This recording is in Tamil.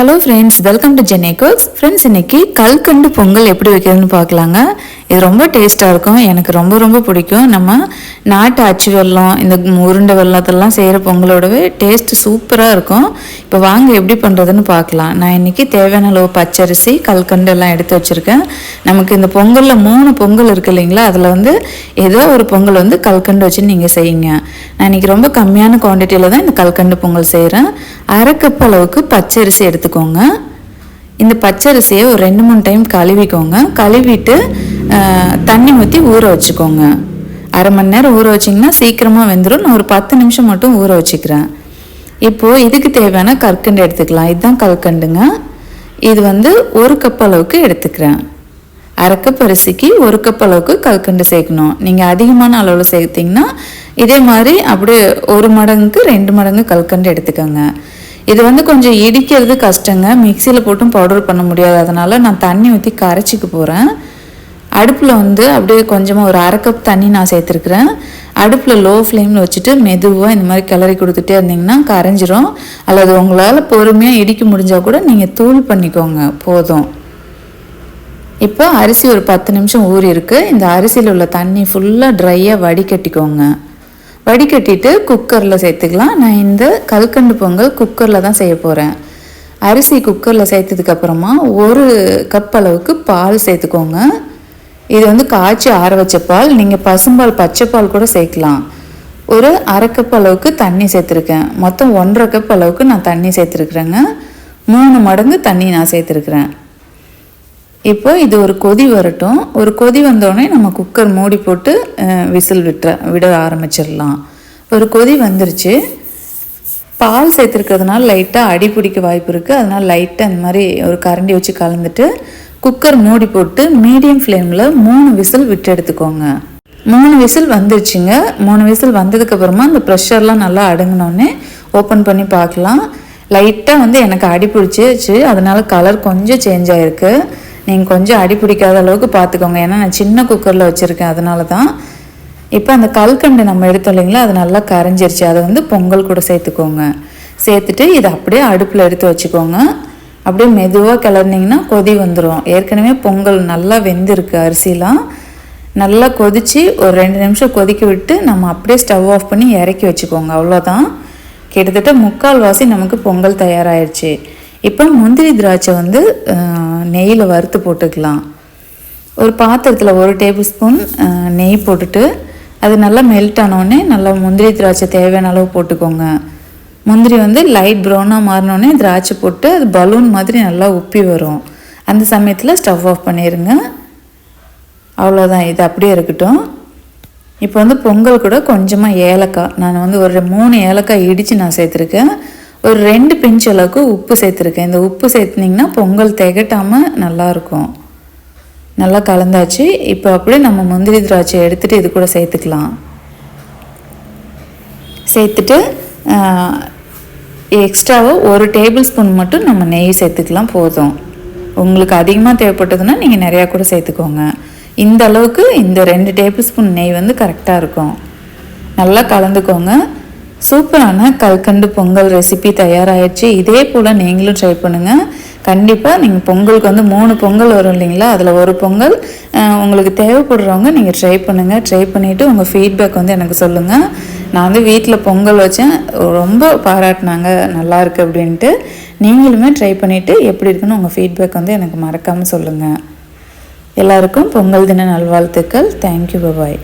ஹலோ ஃப்ரெண்ட்ஸ் வெல்கம் டு ஜெனேகோஸ் ஃப்ரெண்ட்ஸ் இன்னைக்கு கல்கண்டு பொங்கல் எப்படி வைக்கிறதுன்னு பார்க்கலாங்க. இது ரொம்ப டேஸ்ட்டாக இருக்கும். எனக்கு ரொம்ப ரொம்ப பிடிக்கும். நம்ம நாட்டு அச்சு வெள்ளம் இந்த உருண்டை வெள்ளத்தெல்லாம் செய்கிற பொங்கலோடவே டேஸ்ட் சூப்பராக இருக்கும். இப்போ வாங்க எப்படி பண்ணுறதுன்னு பார்க்கலாம். நான் இன்றைக்கி தேவையான அளவு பச்சரிசி கல்கண்டு எல்லாம் எடுத்து வச்சுருக்கேன். நமக்கு இந்த பொங்கலில் மூணு பொங்கல் இருக்கு இல்லைங்களா? அதில் வந்து ஏதோ ஒரு பொங்கல் வந்து கல்கண்டு வச்சு நீங்கள் செய்யுங்க. நான் இன்றைக்கி ரொம்ப கம்மியான குவான்டிட்டியில் தான் இந்த கல்கண்டு பொங்கல் செய்கிறேன் அரை கப் அளவுக்கு பச்சரிசி எடுத்துக்கோங்க. இந்த பச்சரிசியை ஒரு ரெண்டு மூணு டைம் கழுவிக்கோங்க. கழுவிட்டு தண்ணி ஊற்றி ஊற வச்சுக்கோங்க. அரை மணி நேரம் ஊற வச்சிங்கன்னா சீக்கிரமாக வெந்துடும் நான் ஒரு பத்து நிமிஷம் மட்டும் ஊற வச்சுக்கிறேன். இப்போது இதுக்கு தேவையான கற்கண்டு எடுத்துக்கலாம். இதுதான் கற்கண்டுங்க இது வந்து ஒரு கப் அளவுக்கு எடுத்துக்கிறேன். அரை கப் அரிசிக்கு ஒரு கப் அளவுக்கு கல்கண்டு சேர்க்கணும். நீங்கள் அதிகமான அளவில் சேர்த்தீங்கன்னா இதே மாதிரி அப்படியே ஒரு மடங்குக்கு ரெண்டு மடங்கு கல்கண்டு எடுத்துக்கோங்க. இது வந்து கொஞ்சம் இடிக்கிறது கஷ்டங்க. மிக்சியில் போட்டும் பவுடர் பண்ண முடியாது. அதனால் நான் தண்ணி ஊற்றி கரைச்சிக்க போகிறேன் அடுப்பில் வந்து அப்படியே கொஞ்சமாக ஒரு அரை கப் தண்ணி நான் சேர்த்துருக்குறேன். அடுப்பில் லோ ஃப்ளேமில் வச்சுட்டு மெதுவாக இந்த மாதிரி கிளறி கொடுத்துட்டே இருந்தீங்கன்னா கரைஞ்சிரும். அல்லது உங்களால் பொறுமையாக இடிக்க முடிஞ்சால் கூட நீங்கள் தூள் பண்ணிக்கோங்க. போதும். இப்போ அரிசி ஒரு பத்து நிமிஷம் ஊறி இருக்குது இந்த அரிசியில் உள்ள தண்ணி ஃபுல்லாக ட்ரையாக வடிகட்டிக்கோங்க. வடிகட்டிட்டு குக்கரில் சேர்த்துக்கலாம். நான் இந்த கல்கண்டு பொங்கல் குக்கரில் தான் செய்ய போகிறேன் அரிசி குக்கரில் சேர்த்ததுக்கப்புறமா ஒரு கப் அளவுக்கு பால் சேர்த்துக்கோங்க. இது வந்து காய்ச்சி ஆற வச்ச பால் நீங்கள் பசும்பால் பச்சை பால் கூட சேர்க்கலாம். ஒரு அரை கப் அளவுக்கு தண்ணி சேர்த்துருக்கேன். மொத்தம் ஒன்றரை கப் அளவுக்கு நான் தண்ணி சேர்த்துருக்குறேங்க. மூணு மடங்கு தண்ணி நான் சேர்த்துருக்குறேன். இப்போ இது ஒரு கொதி வரட்டும். ஒரு கொதி வந்தோடனே நம்ம குக்கர் மூடி போட்டு விசில் விட்டுற விட ஆரம்பிச்சிடலாம். ஒரு கொதி வந்துருச்சு. பால் சேர்த்துருக்கிறதுனால லைட்டாக அடி பிடிக்க வாய்ப்பு இருக்குது அதனால் லைட்டாக இந்த மாதிரி ஒரு கரண்டி வச்சு கலந்துட்டு குக்கர் மூடி போட்டு மீடியம் ஃப்ளேமில் மூணு விசில் விட்டு எடுத்துக்கோங்க. மூணு விசில் வந்துருச்சுங்க. மூணு விசில் வந்ததுக்கப்புறமா அந்த ப்ரெஷர்லாம் நல்லா அடங்கினோடனே ஓப்பன் பண்ணி பார்க்கலாம். லைட்டாக வந்து எனக்கு அடி பிடிச்சிச்சு அதனால் கலர் கொஞ்சம் சேஞ்ச் ஆகிருக்கு நீங்கள் கொஞ்சம் அடி பிடிக்காத அளவுக்கு பார்த்துக்கோங்க ஏன்னா நான் சின்ன குக்கரில் வச்சுருக்கேன். அதனால தான் இப்போ அந்த கல்கண்டு நம்ம எடுத்தோம் இல்லைங்களா? அது நல்லா கரைஞ்சிருச்சு. அதை வந்து பொங்கல் கூட சேர்த்துக்கோங்க. சேர்த்துட்டு இதை அப்படியே அடுப்பில் எடுத்து வச்சுக்கோங்க. அப்படியே மெதுவாக கிளறினீங்கன்னா கொதி வந்துடும் ஏற்கனவே பொங்கல் நல்லா வெந்திருக்கு அரிசிலாம். நல்லா கொதித்து ஒரு ரெண்டு நிமிஷம் கொதிக்க விட்டு நம்ம அப்படியே ஸ்டவ் ஆஃப் பண்ணி இறக்கி வச்சுக்கோங்க. அவ்வளோதான் கிட்டத்தட்ட முக்கால் வாசி நமக்கு பொங்கல் தயாராகிடுச்சு இப்போ முந்திரி திராட்சை வந்து நெய்யில் வறுத்து போட்டுக்கலாம். ஒரு பாத்திரத்தில் ஒரு டேபிள் ஸ்பூன் நெய் போட்டுட்டு அது நல்லா மெல்ட் ஆனோடனே நல்லா முந்திரி திராட்சை தேவையான அளவு போட்டுக்கோங்க. முந்திரி வந்து லைட் ப்ரௌனாக மாறினோடனே திராட்சை போட்டு அது பலூன் மாதிரி நல்லா உப்பி வரும். அந்த சமயத்தில் ஸ்டவ் ஆஃப் பண்ணிடுங்க அவ்வளோதான் இது அப்படியே இருக்கட்டும். இப்போ வந்து பொங்கல் கூட கொஞ்சமாக ஏலக்காய் நான் வந்து ஒரு மூணு ஏலக்காய் இடித்து நான் சேர்த்துருக்கேன். ஒரு ரெண்டு பிஞ்ச் அளவுக்கு உப்பு சேர்த்துருக்கேன். இந்த உப்பு சேர்த்துனிங்கன்னா பொங்கல் திகட்டாமல் நல்லாயிருக்கும். நல்லா கலந்தாச்சு. இப்போ அப்படியே நம்ம முந்திரி திராட்சை எடுத்துகிட்டு இது கூட சேர்த்துக்கலாம். சேர்த்துட்டு எக்ஸ்ட்ராவாக ஒரு டேபிள் ஸ்பூன் மட்டும் நம்ம நெய் சேர்த்துக்கலாம் போதும். உங்களுக்கு அதிகமாக தேவைப்பட்டதுன்னா நீங்கள் நிறையா கூட சேர்த்துக்கோங்க. இந்த அளவுக்கு இந்த ரெண்டு டேபிள் ஸ்பூன் நெய் வந்து கரெக்டாக இருக்கும். நல்லா கலந்துக்கோங்க. சூப்பரான கல்கண்டு பொங்கல் ரெசிபி தயாராகிடுச்சு இதே போல் நீங்களும் ட்ரை பண்ணுங்கள் கண்டிப்பாக நீங்கள் பொங்கலுக்கு வந்து மூணு பொங்கல் வரும் இல்லைங்களா? அதில் ஒரு பொங்கல் உங்களுக்கு தேவைப்படுறவங்க நீங்கள் ட்ரை பண்ணுங்கள் ட்ரை பண்ணிவிட்டு உங்கள் ஃபீட்பேக் வந்து எனக்கு சொல்லுங்கள் நான் வந்து வீட்டில் பொங்கல் வச்சேன். ரொம்ப பாராட்டினாங்க. நல்லாயிருக்கு அப்படின்ட்டு நீங்களுமே ட்ரை பண்ணிவிட்டு எப்படி இருக்குன்னு உங்கள் ஃபீட்பேக் வந்து எனக்கு மறக்காமல் சொல்லுங்கள் எல்லாருக்கும் பொங்கல் தின நல்வாழ்த்துக்கள். Thank you bye bye